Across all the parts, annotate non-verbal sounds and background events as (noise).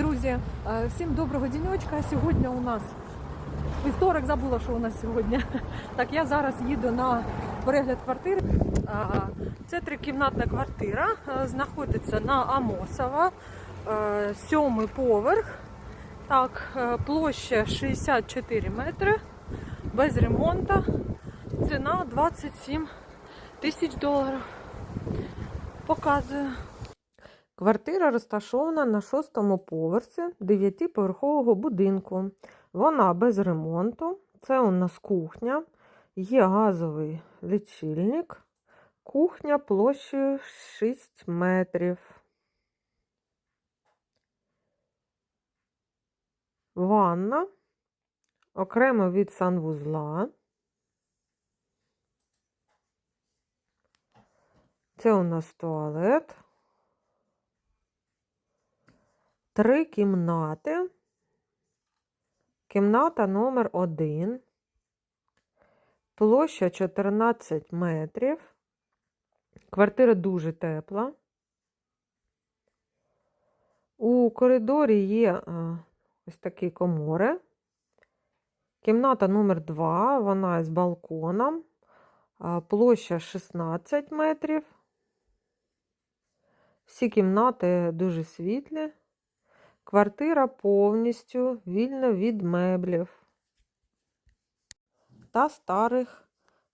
Друзі, е, всім доброго діньочка. Сьогодні у нас вівторок, забула, що у нас сьогодні. (laughs) Так, я зараз їду на перегляд квартири. Це трикімнатна квартира, е, знаходиться на Амосова, е, сьомий поверх. Так, площа 64 метри, без ремонту. Ціна 27 тисяч доларів. Показую. Квартира розташована на шостому поверсі дев'ятиповерхового будинку. Вона без ремонту. Це у нас кухня, є газовий лічильник, кухня площею 6 метрів. Ванна окремо від санвузла. Це у нас туалет. Три кімнати. Кімната номер один. Площа 14 метрів. Квартира дуже тепла. У коридорі є е, ось такі комори. Кімната номер 2, вона з балконом. Е, Площа 16 метрів. Всі кімнати дуже світлі. Квартира повністю вільна від меблів та старих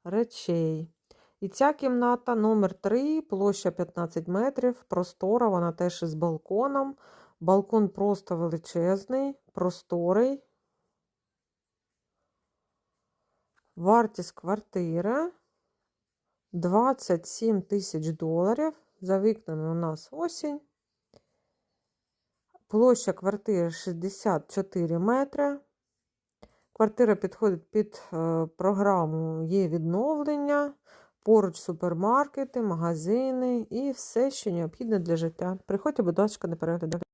речей. І ця кімната номер 3, площа 15 метрів, простора, вона теж із балконом. Балкон просто величезний, просторий. Вартість квартири 27 тисяч доларів. За вікнами у нас осінь. Площа квартири 64 метри. Квартира підходить під е, програму є відновлення, поруч супермаркети, магазини і все, що необхідне для життя. Приходьте, будь ласка, на перегляд.